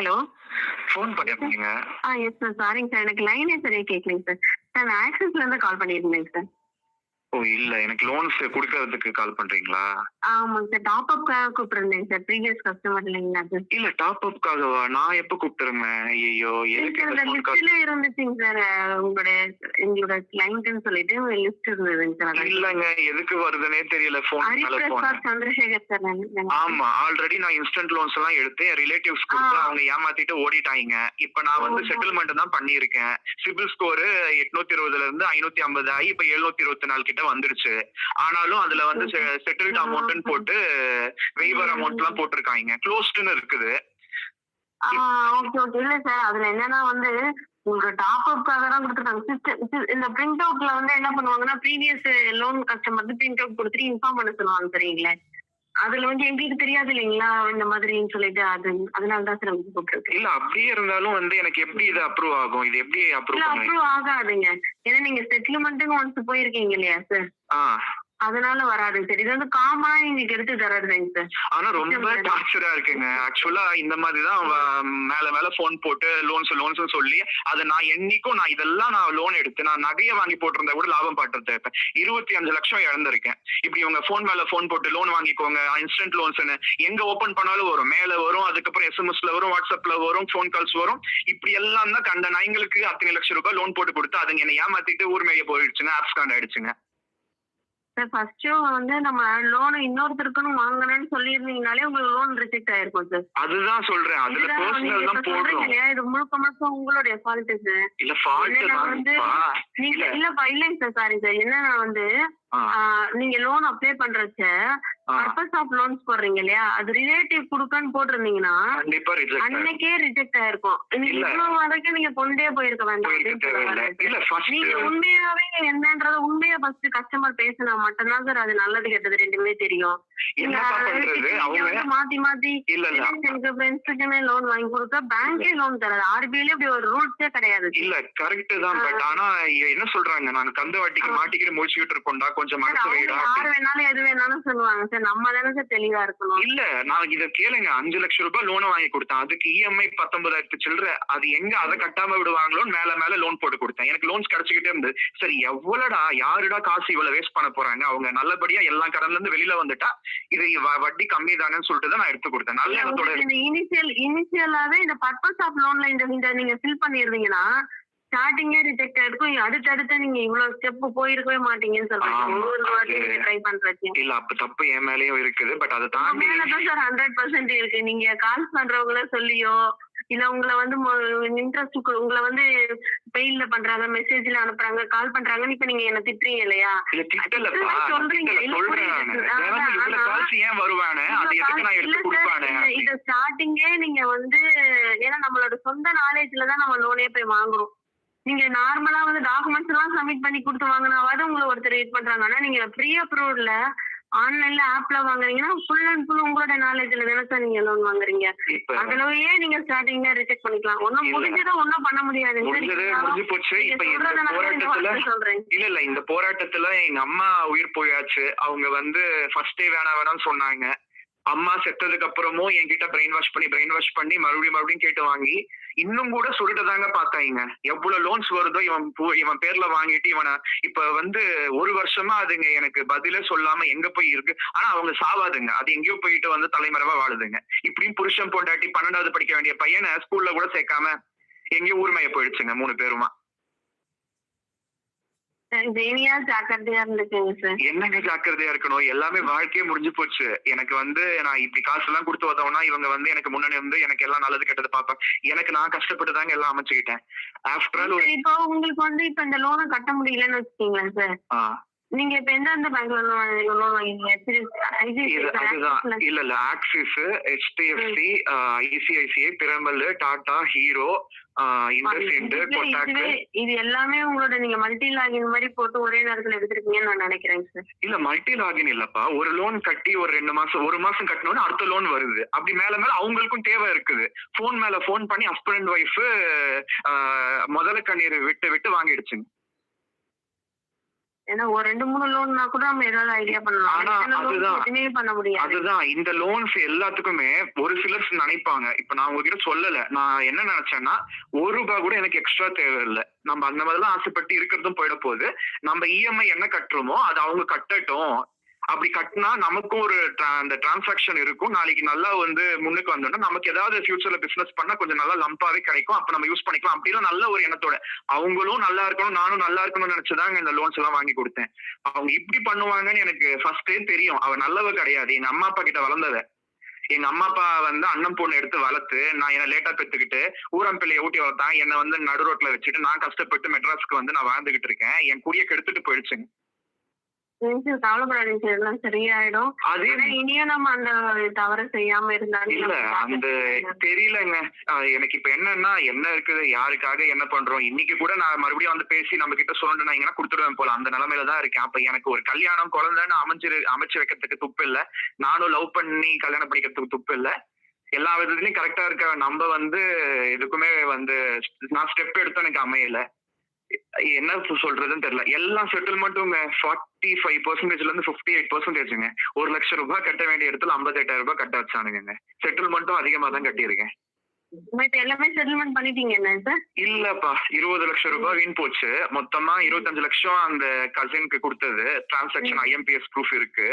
Hello. Phone பண்ணிருந்தீங்க. ஆ yes sir சாரிங்க சார் எனக்கு லைனே சரியா கேட்கலைங்க சார் சார் நான் ஆக்சிஸ்ல இருந்து கால் பண்ணியிருந்தேங்க சார் ஓ இல்ல. எனக்கு லோன்ஸ் கொடுக்கறதுக்கு கால் பண்றீங்களா? ஆமாங்க சார் டாப் அப்காக கூப்பிட்டுருந்தேங்க சார் ப்ரீவியஸ் கஸ்டமர் இல்லைங்களா சார் இல்ல டாப் அப்காகவா நான் எப்ப கூப்பிட்டுருந்தேன்? ஐயோ? லிஸ்ட்ல இருந்துச்சுங்க சார் உங்களுடைய எங்களோட கிளைண்ட்னு சொல்லிட்டு லிஸ்ட் இருந்ததுங்க சார் இல்லங்க. எதுக்கு வருதுன்னே தெரியல. போன் ஹரிபிரசாத் சந்திரசேகர் சார் ஆமா. ஆல்ரெடி நான் இன்ஸ்டன்ட் லோன்ஸ் எல்லாம் எடுத்து ரிலேட்டிவ்ஸ் கொடுத்து. அவங்க ஏமாத்திட்டு ஓடிட்டாங்க. இப்ப நான் வந்து. செட்டில்மெண்ட் தான் பண்ணியிருக்கேன். சிபில் ஸ்கோர் எட்நூத்தி இருபதுல இருந்து ஐநூத்தி ஐம்பது ஆகி இப்ப எழுநூத்தி இருபத்தி நாலு கிட்ட வந்துருச்சு. ஆனாலும் அதுல வந்து செட்டில்ட் அமௌண்ட்னு போட்டு வெய்வர் அமௌண்ட் எல்லாம் போட்டிருக்காங்க. க்ளோஸ்டுன்னு இருக்குது. ஓகே ஓகே இல்ல சார் அதுல என்னன்னா வந்து உங்க டாப் அப்காக தான் கொடுத்துருக்காங்க. சிஸ்டம் இந்த பிரிண்ட் அவுட்ல வந்து என்ன பண்ணுவாங்கன்னா previous loan customer print out கொடுத்துட்டு இன்ஃபார்ம் பண்ண சொல்லுவாங்க தெரியுங்களே. அதுல வந்து எங்களுக்கு தெரியாது இல்லைங்களா? இந்த மாதிரின்னு சொல்லிட்டு அது அதனால தான் சார் உங்களுக்கு கூப்பிட்டுருக்கு இல்ல அப்படியே இருந்தாலும் வந்து எனக்கு எப்படி இது அப்ரூவ் ஆகும்? இது எப்படி அப்ரூவ் அப்ரூவ் ஆகாதுங்க. ஏன்னா நீங்க செட்டில்மெண்ட்டுன்னு ஒன்ஸ் போயிருக்கீங்க இல்லையா சார் ஆ. அதனால வராதுங்க சார் இது வந்து காமனா எங்களுக்கு எடுத்து தர்றதுங்க சார் ஆனா ரொம்ப டார்ச்சரா இருக்குங்க. ஆக்சுவலா இந்த மாதிரி தான் மேல மேல போன் போட்டு லோன்ஸ் லோன்ஸ் சொல்லி அதை நான் என்னைக்கும் நான் இதெல்லாம் நான் லோன் எடுத்து நான் நகையை வாங்கி போட்டிருந்தா கூட லாபம் பாட்டுறது இருப்பேன் இருபத்தி அஞ்சு லட்சம் இழந்திருக்கேன். இப்படி இவங்க போன் மேல போன் போட்டு லோன் வாங்கிக்கோங்க இன்ஸ்டன்ட் லோன்ஸ்னு எங்க ஓபன் பண்ணாலும் வரும். மேல வரும் அதுக்கப்புறம் எஸ்எம்எஸ்ல வரும் வாட்ஸ்அப்ல வரும் ஃபோன் கால்ஸ் வரும். இப்படி எல்லாம் தான் கண்ட நாய்ங்களுக்கு அத்தனை லட்சம் ரூபாய் லோன் போட்டு கொடுத்து அதுங்க என்னை ஏமாத்திட்டு ஊர் மேய போயிடுச்சுங்க ஆப்ஸ் காண்ட் ஆயிடுச்சுங்க. சார். ஃபர்ஸ்ட் வந்து நம்ம லோன் இன்னொருத்தருக்குன்னு வாங்கணும்னு சொல்லியிருந்தீங்கனாலே உங்களுக்கு லோன் ரிஜெக்ட் ஆயிருக்கும் சார். அதுதான் சொல்றேன். அதுல பர்சனல் தான் போடுறோம் இது முழுக்க முழுக்க உங்களுடைய ஃபால்ட் சார். இல்ல ஃபால்ட் என்னன்னா வந்து நீங்க இல்ல. இல்லைங்க சார் சாரி சார். என்னன்னா வந்து நீங்க லோன் அப்ளை பண்றச்ச. பர்பஸ் ஆஃப் லோன்ஸ் போடுறீங்க இல்லையா? அது ரிலேட்டிவ் கொடுக்கன்னு போட்டிருந்தீங்கன்னா அன்னைக்கே ரிஜெக்ட் ஆயிருக்கும். இவ்வளவு வரைக்கும் நீங்க கொண்டே போயிருக்க வேண்டாம். நீங்க உண்மையாவே என்னன்றத உண்மையா ஃபர்ஸ்ட் கஸ்டமர் பேசினா மட்டும்தான் சார் அது நல்லது கெட்டது ரெண்டுமே தெரியும். மாத்தி மாத்தி ஃப்ரெண்ட்ஸுக்குமே லோன் வாங்கி கொடுத்தா பேங்கே லோன் தராது. ஆர்பிஐல இப்படி ஒரு ரூல்ஸே கிடையாது. இல்ல கரெக்ட் தான் பட் ஆனா என்ன சொல்றாங்க? நாங்க கந்த வாட்டிக்கு மாட்டிக்கிட்டு முடிச்சுக்கிட்டு இருக்கோம்டா கொஞ்சம் மனசு அவங்க வைடா யார் வேணாலும் எது வேணாலும் சொல்லுவாங்க சார். நம்ம தானே சார் தெளிவா இருக்கணும். இல்ல நான் இத கேளுங்க. அஞ்சு லட்சம் ரூபாய் லோனை வாங்கி கொடுத்தேன். அதுக்கு E இஎம்ஐ பத்தொன்பதாயிரத்து சில்லற அது எங்க அதை கட்டாம விடுவாங்களோன்னு மேல மேல லோன் போட்டு கொடுத்தேன். எனக்கு லோன்ஸ் கிடைச்சிக்கிட்டே இருந்து சரி எவ்வளவுடா யாருடா காசு இவ்வளவு வேஸ்ட் பண்ண போறாங்க? அவங்க நல்லபடியா எல்லா கடன்ல இருந்து வெளியில வந்துட்டா இது வட்டி கம்மி தானேன்னு சொல்லிட்டு தான் நான் எடுத்து கொடுத்தேன். நல்ல இனிஷியல் இனிஷியலாவே இந்த பர்பஸ் ஆஃப் லோன்ல இந்த நீங்க ஃபில் பண்ணிருந்தீங்கன்னா ஸ்டார்டிங்கே ரிஜெக்ட் ஆயிருக்கும் அடுத்தடுத்து நீங்க இவ்வளவு ஸ்டெப் போயிருக்கவே மாட்டீங்கன்னு சொல்றீங்க. ட்ரை பண்றீங்க இல்ல அப்ப தப்பு என் மேலயும் இருக்குது பட் அதை தாண்டி மேலதான் சார் ஹண்ட்ரட் பர்சன்ட் இருக்கு. நீங்க கால் பண்றவங்கள சொல்லியோ இல்ல உங்களை வந்து இன்ட்ரெஸ்ட் உங்களை வந்து பெயில்ல பண்றாங்க மெசேஜ்ல அனுப்புறாங்க கால் பண்றாங்கன்னு இப்ப நீங்க என்ன திட்டுறீங்க இல்லையா? சொல்றீங்க. இத ஸ்டார்டிங்கே நீங்க வந்து ஏன்னா நம்மளோட சொந்த நாலேஜ்ல தான் நம்ம லோனே போய் வாங்குறோம். நீங்க நார்மலா வந்து டாக்குமெண்ட்ஸ் எல்லாம் சப்மிட் பண்ணி கொடுத்து வாங்கினாவது உங்களை ஒருத்தர் வெயிட் பண்றாங்க. ஆனா நீங்க ப்ரீ அப்ரூவ்ல ஆன்லைன்ல ஆப்ல வாங்குறீங்கன்னா ஃபுல் அண்ட் ஃபுல் உங்களோட நாலேஜ்ல தானே சார் நீங்க லோன் வாங்குறீங்க. அதுலயே நீங்க ஸ்டார்டிங்ல ரிஜெக்ட் பண்ணிக்கலாம். ஒன்னும். முடிஞ்சதை ஒன்னும் பண்ண முடியாது. முடிஞ்சு போச்சு இப்ப இந்த போராட்டத்துல இல்ல இல்ல. இந்த போராட்டத்துல எங்க அம்மா உயிர் போயாச்சு. அவங்க வந்து ஃபர்ஸ்டே வேணாம் வேணாம்னு சொன்னாங்க. அம்மா செத்ததுக்கு அப்புறமும் என்கிட்ட பிரெயின் வாஷ் பண்ணி பிரெயின் வாஷ் பண்ணி மறுபடியும் மறுபடியும் கேட்டு வாங்கி இன்னும் கூட சுருட்டதாங்க பார்த்தாங்க. எவ்வளவு லோன்ஸ் வருதோ இவன் இவன் பேர்ல வாங்கிட்டு இவனை இப்ப வந்து ஒரு வருஷமா அதுங்க எனக்கு பதிலே சொல்லாம எங்க போய் இருக்கு? ஆனா அவங்க சாவாதுங்க. அது எங்கேயோ போயிட்டு வந்து தலைமறைவா வாழுதுங்க. இப்படியும் புருஷன் பொண்டாட்டி பன்னெண்டாவது படிக்க வேண்டிய பையனை ஸ்கூல்ல கூட சேர்க்காம எங்கேயோ ஊர்மைய போயிடுச்சுங்க மூணு பேருமா ஜெனியா ஜாக்கிரதையா இருந்துக்குங்க சார் என்னங்க ஜாக்கிரதையா இருக்கணும்? எல்லாமே வாழ்க்கையே முடிஞ்சு போச்சு. எனக்கு வந்து நான் இப்படி காசு எல்லாம் கொடுத்து வந்தோம்னா இவங்க வந்து எனக்கு முன்னாடி வந்து எனக்கு எல்லாம் நல்லது கெட்டது பார்ப்பேன் எனக்கு நான் கஷ்டப்பட்டு தாங்க எல்லாம் அமைச்சுக்கிட்டேன். ஆஃப்டர் ஆல் இப்போ உங்களுக்கு வந்து இப்ப இந்த லோனை கட்ட முடியலன்னு வச்சுக்கீங்களேன் சார். நீங்க இப்ப எந்தெந்த பேங்க்ல லோன் அதுதான். இல்ல இல்ல. Axis HDFC ICICI Piramal Tata Hero IndusInd இது எல்லாமே உங்களோட நீங்க மல்டி லாகின் மாதிரி போட்டு ஒரே நேரத்துல எடுத்திருக்கீங்கன்னு நான் நினைக்கிறேன் சார் இல்ல மல்டி லாகின் இல்லப்பா. ஒரு லோன் கட்டி ஒரு ரெண்டு மாசம் ஒரு மாசம் கட்டணும்னு அடுத்த லோன் வருது. அப்படி மேல மேல அவங்களுக்கும் தேவை இருக்குது. போன் மேல போன் பண்ணி ஹஸ்பண்ட் ஒய்ஃப் முதல கண்ணீர் விட்டு விட்டு வாங்கிடுச்சுங்க. ஏன்னா ஒரு ரெண்டு மூணு லோன்னா கூட நம்ம ஏதாவது ஐடியா பண்ணலாம். ஆனா அதுதான். பண்ண முடியாது. அதுதான். இந்த லோன்ஸ் எல்லாத்துக்குமே ஒரு சிலர் நினைப்பாங்க. இப்ப நான் உங்ககிட்ட சொல்லல. நான் என்ன நினைச்சேன்னா ஒரு ரூபாய் கூட எனக்கு எக்ஸ்ட்ரா தேவையில்லை. நம்ம அந்த மாதிரிலாம் ஆசைப்பட்டு இருக்கிறதும் போயிட போகுது. நம்ம இஎம்ஐ என்ன கட்டுறோமோ அது அவங்க கட்டட்டும். அப்படி கட்டினா நமக்கும் ஒரு அந்த டிரான்சாக்ஷன் இருக்கும். நாளைக்கு நல்லா வந்து முன்னுக்கு வந்தோம்னா நமக்கு ஏதாவது ஃபியூச்சர்ல பிசினஸ் பண்ணா கொஞ்சம் நல்லா லம்பாவே கிடைக்கும். அப்ப நம்ம யூஸ் பண்ணிக்கலாம். அப்படிலாம் நல்ல ஒரு எண்ணத்தோட. அவங்களும் நல்லா இருக்கணும் நானும் நல்லா இருக்கணும்னு நினைச்சுதாங்க இந்த லோன்ஸ் எல்லாம் வாங்கி கொடுத்தேன். அவங்க இப்படி பண்ணுவாங்கன்னு எனக்கு ஃபர்ஸ்டே தெரியும். அவ நல்லவ கிடையாது. எங்க அம்மா அப்பா கிட்ட வளர்ந்தவ. எங்க அம்மா அப்பா வந்து அண்ணன் பொண்ணு எடுத்து வளர்த்து நான் என்ன லேட்டா பெத்துக்கிட்டு ஊரம் பிள்ளைய ஊட்டி வளர்த்தான். என்ன வந்து நடு ரோட்ல வச்சுட்டு நான் கஷ்டப்பட்டு மெட்ராஸ்க்கு வந்து நான் வாழ்ந்துகிட்டு இருக்கேன். என் குடியை கெடுத்துட்டு போயிடுச்சுங்க சரிங்க சார் கவலைப்படாதீங்க சார் எல்லாம் சரியாயிடும். இனியும் நம்ம அந்த தவறு செய்யாம இருந்தாலும் இல்ல அந்த தெரியலங்க. எனக்கு இப்ப என்னன்னா என்ன இருக்குது யாருக்காக என்ன பண்றோம் இன்னைக்கு கூட நான் மறுபடியும் வந்து பேசி நம்ம கிட்ட சொல்லணும்னா கொடுத்துடுவேன் போல. அந்த நிலைமையில தான் இருக்கேன். அப்ப எனக்கு ஒரு கல்யாணம் குழந்தைன்னு அமைஞ்சு அமைச்சு வைக்கிறதுக்கு துப்பு இல்ல. நானும் லவ் பண்ணி கல்யாணம் பண்ணிக்கிறதுக்கு துப்பு இல்ல. எல்லா விதத்துலயும் கரெக்டா இருக்க நம்ம வந்து எதுக்குமே வந்து நான் ஸ்டெப் எடுத்து எனக்கு அமையல. என்ன சொல்றதுன்னு தெரியல. எல்லா செட்டில்மெண்ட்டும் ஃபார்ட்டி ஃபைவ் பர்சன்டேஜ்ல இருந்து ஃபிஃப்டி எயிட் பர்சன்டேஜுங்க ஒரு லட்சம் ரூபாய் கட்ட வேண்டிய இடத்துல ஐம்பத்தெட்டாயிரம் ரூபாய் கட்ட வச்சானுங்க செட்டில்மெண்ட்டும் அதிகமா தான் கட்டியிருக்கேன். எல்லாமே செட்டில்மெண்ட் பண்ணிட்டீங்க என்ன இல்லப்பா. இருபது லட்சம் ரூபாய் வீண் போச்சு. மொத்தமா இருபத்தஞ்சு லட்சம் அந்த கசினுக்கு கொடுத்தது. டிரான்சாக்ஷன் ஐஎம்பிஎஸ் ப்ரூஃப் இருக்கு.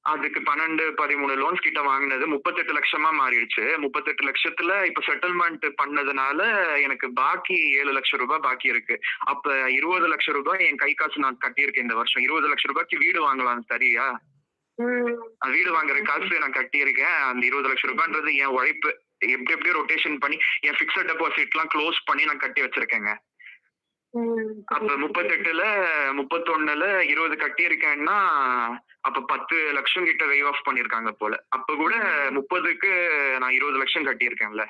அதுக்கு பன்னெண்டு பதிமூணு லோன்ஸ் கிட்ட வாங்கினது. முப்பத்தெட்டு லட்சமா மாறிடுச்சு. முப்பத்தெட்டு லட்சத்துல இப்ப செட்டில்மெண்ட் பண்ணதுனால எனக்கு பாக்கி ஏழு லட்சம் ரூபாய் பாக்கி இருக்கு. அப்ப இருபது லட்சம் ரூபாய் என் கை காசு நான் கட்டியிருக்கேன் இந்த வருஷம். இருபது லட்சம் ரூபாய்க்கு வீடு வாங்கலாம் சரியா? வீடு வாங்குற காசு நான் கட்டியிருக்கேன். அந்த இருபது லட்சம் ரூபான்றது என் உழைப்பு. எப்படி எப்படியோ ரொட்டேஷன் பண்ணி என் பிக்சட் டெபாசிட் எல்லாம் க்ளோஸ் பண்ணி நான் கட்டி வச்சிருக்கேங்க. அப்ப முப்பத்தெட்டுல முப்பத்தொன்னுல இருபது கட்டியிருக்கேன்னா அப்ப பத்து லட்சம் கிட்ட வெய்வ் ஆஃப் பண்ணிருக்காங்க போல. அப்ப கூட முப்பதுக்கு நான் இருபது லட்சம் கட்டியிருக்கேன்ல.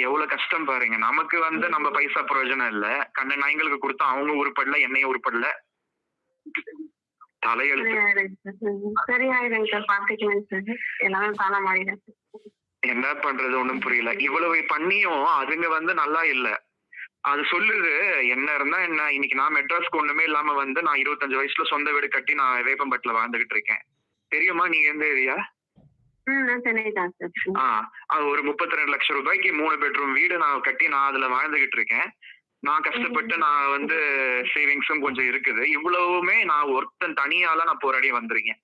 எவ்வளவு கஷ்டம் பாருங்க. நமக்கு வந்து நம்ம பைசா பிரயோஜனம் இல்ல. கண்ண நாய்களுக்கு கொடுத்தா அவங்க உருப்படல என்னையும் உருப்படல. தலையெழுத்து. என்ன பண்றது ஒண்ணும் புரியல. இவ்வளவு பண்ணியும் அதுங்க வந்து நல்லா இல்ல. அது சொல்லுது. என்ன இருந்தா என்ன? இன்னைக்கு நான் மெட்ராஸ்க்கு ஒண்ணுமே இல்லாம வந்து நான் இருபத்தஞ்சு வயசுல சொந்த வீடு கட்டி நான் வேப்பம்பட்டுல வாழ்ந்துகிட்டு இருக்கேன். தெரியுமா நீங்க எந்த ஏரியா? அது ஒரு முப்பத்தி ரெண்டு லட்சம் ரூபாய்க்கு மூணு பெட்ரூம் வீடு நான் கட்டி நான் அதுல வாழ்ந்துகிட்டு இருக்கேன். நான் கஷ்டப்பட்டு நான் வந்து சேவிங்ஸும் கொஞ்சம் இருக்குது. இவ்வளவுமே நான் ஒருத்தன் தனியால நான் போராடி வந்திருக்கேன்.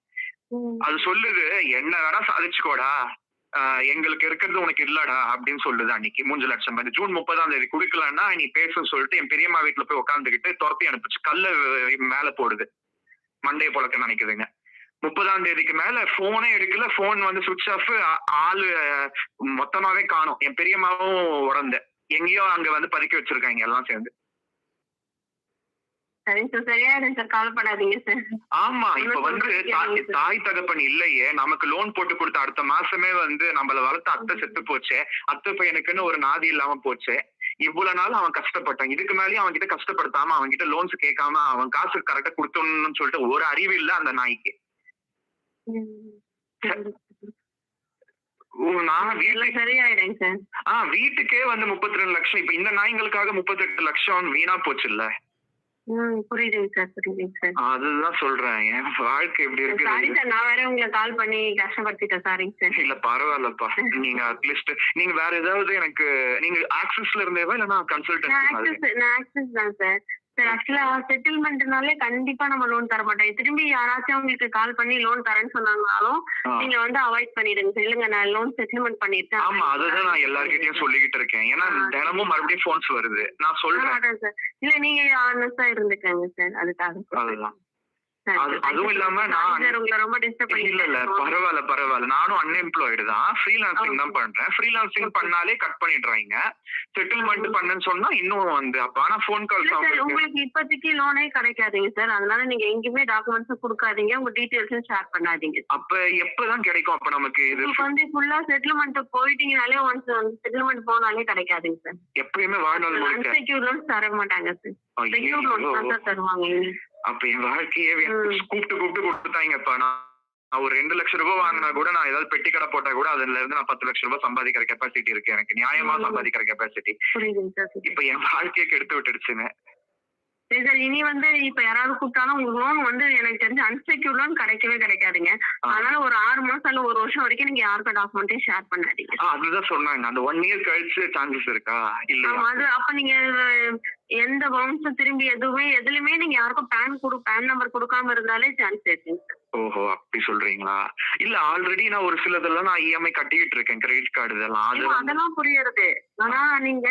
அது சொல்லுது. என்ன வேணா சாதிச்சுக்கோடா. எங்களுக்கு இருக்கிறது உனக்கு இல்லடா அப்படின்னு சொல்லுது அன்னைக்கு. மூஞ்சு லட்சம். வந்து ஜூன் முப்பதாம் தேதி குடுக்கலன்னா நீ பேசுன்னு சொல்லிட்டு என் பெரியம்மா வீட்டுல போய் உட்காந்துக்கிட்டு துரத்தி அனுப்பிச்சு கல்ல மேல போடுது. மண்டையை புழக்க நினைக்குதுங்க. முப்பதாம் தேதிக்கு மேல போனே எடுக்கல. போன் வந்து சுவிட்ச் ஆஃப் ஆளு மொத்தமாவே காணும். என் பெரியம்மாவும் உடந்த எங்கேயோ அங்க வந்து பதுக்கி வச்சிருக்காங்க எல்லாம் சேர்ந்து சரிங்க சார் சரியாயிடும் சார் கவலைப்படாதீங்க சார் ஆமா இப்ப வந்து தாய் தகப்பன் இல்லையே. நமக்கு லோன் போட்டு கொடுத்த அடுத்த மாசமே வந்து நம்மள வளர்த்த அத்தை செத்து போச்சே. அத்தை பையனுக்குன்னு ஒரு நாதி இல்லாம போச்சே. இவ்வளவு நாள் அவன் கஷ்டப்பட்டான். இதுக்கு மேலயும் அவன் கிட்ட கஷ்டப்படுத்தாம அவன் கிட்ட லோன்ஸ் கேட்காம அவன் காசு கரெக்டா கொடுத்தோம்னு சொல்லிட்டு ஒரு அறிவு இல்ல அந்த நாய்க்கு. வீட்டுக்கு வந்து முப்பத்தி ரெண்டு லட்சம். இப்ப இந்த நாய்களுக்காக முப்பத்தெட்டு லட்சம் வீணா போச்சு இல்ல அதுதான் சொல்றேன். என் வாழ்க்கை எப்படி சாரி இருக்குது சார் நான் வேற உங்களை கால் பண்ணி கஷ்டப்படுத்திட்டேன். சாரிங்க சார் இல்ல பரவாயில்லப்பா. நீங்க அட்லீஸ்ட் நீங்க வேற ஏதாவது எனக்கு நீங்க ஆக்சிஸ்ல இருந்தேவா? இல்லனா ஆக்சஸ் நான் ஆக்சஸ் தான் சார் ஆக்சுவலா செட்டில்மெண்ட்னாலே கண்டிப்பா நம்ம லோன் தர மாட்டோம் திரும்பி யாராச்சும் உங்களுக்கு கால் பண்ணி லோன் தரேன்னு சொன்னாங்கனாலும். நீங்க வந்து அவாய்ட் பண்ணிடுங்க இல்லங்க நான் லோன் செட்டில்மெண்ட் பண்ணிட்டேன் ஆமா அதுதான் நான் எல்லார்கிட்டயும் சொல்லிக்கிட்டு இருக்கேன் ஏன்னா. தினமும் மறுபடியும் போன்ஸ் வருது நான் சொல்றேன் சார் இல்ல நீங்க ஆனஸ்டா இருந்துக்கங்க சார் அதுக்காக அதுதான். அதுவும் இல்லாம நான் sir, உங்களை ரொம்ப டிஸ்டர்ப் இல்ல இல்ல பரவாயில்ல பரவாயில்ல. நானும் அன்எம்ப்ளாய்டு தான். ஃப்ரீலான்சிங் தான் பண்றேன். ஃப்ரீலான்சிங். பண்ணாலே கட் பண்ணிடுறாங்க. செட்டில்மெண்ட் பண்ணுன்னு சொன்னா இன்னும் வந்து அப்ப ஆனா போன் அவங்களுக்கு உங்களுக்கு இப்போதைக்கு லோனே கிடைக்காதீங்க சார் அதனால நீங்க எங்கேயுமே டாக்குமெண்ட்ஸும் கொடுக்காதீங்க. உங்க டீடைல்ஸும் ஷேர் பண்ணாதீங்க அப்ப எப்பதான் கிடைக்கும் அப்ப நமக்கு இது? வந்து ஃபுல்லா செட்டில்மெண்ட் போயிட்டீங்கனாலே ஒன்ஸ் செட்டில்மெண்ட் போனாலே கிடைக்காதுங்க சார் எப்பயுமே வாழ்நாள் அன்செக்யூர் லோன்ஸ் தர மாட்டாங்க சார் செக்யூர் லோன்ஸ் தான் தருவாங்க. அப்ப என் வாழ்க்கையே. கூப்பிட்டு கூப்பிட்டு கொடுத்துட்டாங்கப்பா நான் ஒரு ரெண்டு லட்சம் ரூபாய் வாங்கினா கூட நான் ஏதாவது பெட்டி கடை போட்டா கூட அதுல இருந்து நான் பத்து லட்சம் ரூபாய் சம்பாதிக்கிற கெப்பாசிட்டி இருக்கு எனக்கு. நியாயமா. சம்பாதிக்கிற கெப்பாசிட்டி இப்ப என் வாழ்க்கையை கெடுத்து விட்டுடுச்சுங்க. சரி இனி வந்து இப்ப யாராவது கூப்பிட்டாலும் உங்க லோன் வந்து எனக்கு தெரிஞ்சு அன்செக்யூர் லோன் கிடைக்கவே கிடைக்காதுங்க. அதனால ஒரு ஆறு மாசம் இல்ல ஒரு வருஷம் வரைக்கும் நீங்க யாருக்கும் டாக்குமெண்ட்டையும் ஷேர் பண்ணாதீங்க. அதுதான் சொன்னாங்க. அந்த ஒன் இயர் கழிச்சு சான்சஸ் இருக்கா? இல்லையா? ஆமா அது அப்ப நீங்க எந்த பவுன்ஸும் திரும்பி எதுவுமே எதுலயுமே நீங்க யாருக்கும் பேன் கொடு பேன் நம்பர் கொடுக்காம இருந்தாலே சான்ஸ் இருக்குங்க ஓஹோ அப்படி சொல்றீங்களா? இல்ல ஆல்ரெடி நான் ஒரு சிலதெல்லாம் நான் இஎம்ஐ கட்டிட்டு இருக்கேன் கிரெடிட் கார்டு இதெல்லாம். அது இல்ல, அதெல்லாம் புரியுறது. ஆனா நீங்க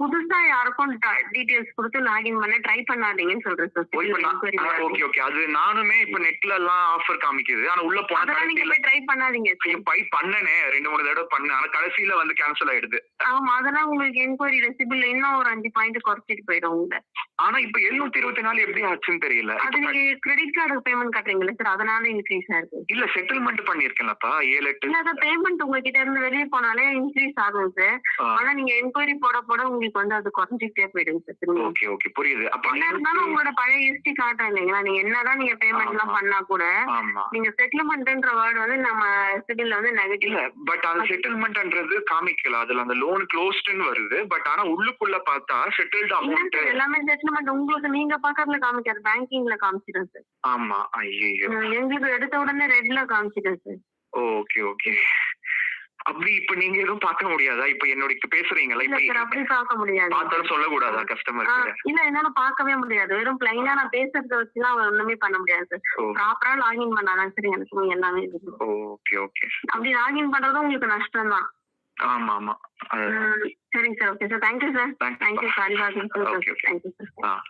புதுசா யாருக்கும் டீடைல்ஸ் கொடுத்து லாகின் பண்ண ட்ரை பண்ணாதீங்கன்னு சொல்றேன் சார் ஓகே ஓகே அது நானுமே இப்ப நெட்ல எல்லாம் ஆஃபர் காமிக்குது. ஆனா உள்ள போன நீங்க போய் ட்ரை பண்ணாதீங்க sir. பை பண்ணனே. ரெண்டு மூணு தடவை பண்ணேன். ஆனா கடைசியில வந்து கேன்சல் ஆயிடுது. ஆமா அதெல்லாம் உங்களுக்கு என்கொயரி ரெசிபிள்ல இன்னும் ஒரு அஞ்சு பாயிண்ட் குறைச்சிட்டு போயிடும் உங்க. ஆனா இப்ப எழுநூத்தி இருபத்தி நாலு எப்படி ஆச்சுன்னு தெரியல. அது நீங்க கிரெடிட் கார்டு பேமெண்ட் கட்டுறீங்களா சார் அதனால இன்க்ரீஸ் ஆகுது இல்ல செட்டில்மெண்ட் பண்ணிருக்கேன்லப்பா. ஏழு எட்டு. இல்லாத பேமெண்ட் உங்ககிட்ட இருந்து வெளியே போனாலே இன்க்ரீஸ் ஆகும் சார் ஆனா நீங்க என்கொயரி போட போட உங்களுக்கு வந்து அது குறைஞ்சிட்டே போயிடுங்க சார் ஓகே ஓகே. புரியுது. அப்ப இருந்தாலும் உங்களோட பழைய ஹிஸ்டரி காட்டும் இல்லைங்களா? நீங்க என்னதான் நீங்க பேமெண்ட் எல்லாம். பண்ணா கூட நீங்க செட்டில்மெண்ட்ன்ற வேர்டு வந்து நம்ம சிபில்ல வந்து நெகட்டிவ் பட் அந்த செட்டில்மெண்ட்ன்றது காமிக்கல. அதுல அந்த லோன் க்ளோஸ்ட்னு வருது. பட் ஆனா உள்ளுக்குள்ள பார்த்தா செட்டில்டு அமௌண்ட் எல்லாமே செட்டில்மெண்ட் உங்களுக்கு நீங்க பக்கத்துல காமிக்காது. பேங்கிங்ல காமிச்சிடும் சார். ஆமா. ஐயோ எங்களுக்கு எடுத்த உடனே ரெட்ல காமிச்சிடும் சார். Okay okay. அப்படி இப்ப நீங்க எதுவும் பார்க்க முடியாதா? இப்ப என்னோட பேசுறீங்களா இப்ப அப்படி பார்க்க முடியாது. பார்த்தாலும் சொல்லக்கூடாதா ஆ, கஸ்டமருக்கு இல்ல என்னால பார்க்கவே முடியாது. வெறும் பிளைனா நான் பேசுறத வச்சுலாம் ஒண்ணுமே பண்ண முடியாது ப்ராப்பரா லாகின் பண்ணாதான் சரி எனக்கு எல்லாமே. Okay okay. அப்படி லாகின் பண்றதும் உங்களுக்கு நஷ்டம் தான். ஆமா ஆமா. சரிங்க sir okay sir thank you sir thank you sir. Thank you sir